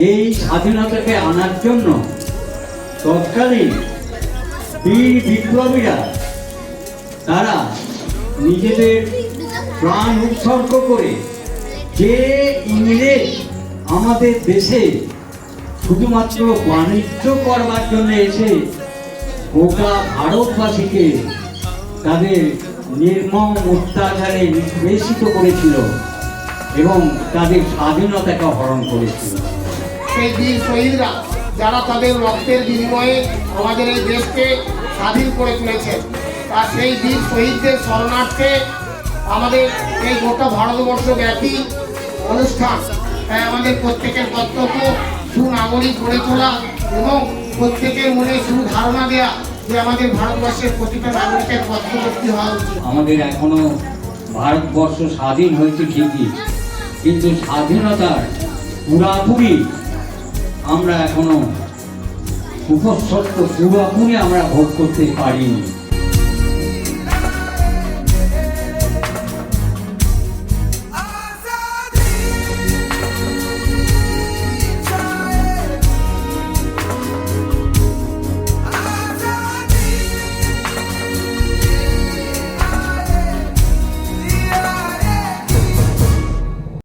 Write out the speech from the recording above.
এই স্বাধীনতাকে আনার জন্য তৎকালীন বীর বিপ্লবীরা তারা নিজেদের প্রাণ উৎসর্গ করে যে ইংরেজ আমাদের দেশে শুধুমাত্র বাণিজ্য করবার জন্য এসে গোটা ভারতবাসীকে তাদের নির্মম অত্যাচারে নিষ্পেষিত করেছিল এবং তাদের স্বাধীনতাকে হরণ করেছিল। সেই বীর শহীদরা যারা তাদের রক্তের বিনিময়ে আমাদের এই দেশকে স্বাধীন করে তুলেছেন। তা সেই বীর শহীদদের শরণার্থে আমাদের এই গোটা ভারতবর্ষ ব্যাপী অনুষ্ঠান তাই আমাদের প্রত্যেকের কর্তব্য সুনাগরিক গড়ে তোলা এবং প্রত্যেকের মনে শুধু সুধারণা দেওয়া যে আমাদের ভারতবর্ষের প্রতিটা নাগরিকের কর্তব্যটি হওয়া উচিত। আমাদের এখনও ভারতবর্ষ স্বাধীন হয়েছে ঠিকই, কিন্তু স্বাধীনতার পুরাপুরি আমরা এখনও উপসত্ব পুরাপুরি আমরা ভোগ করতে পারিনি।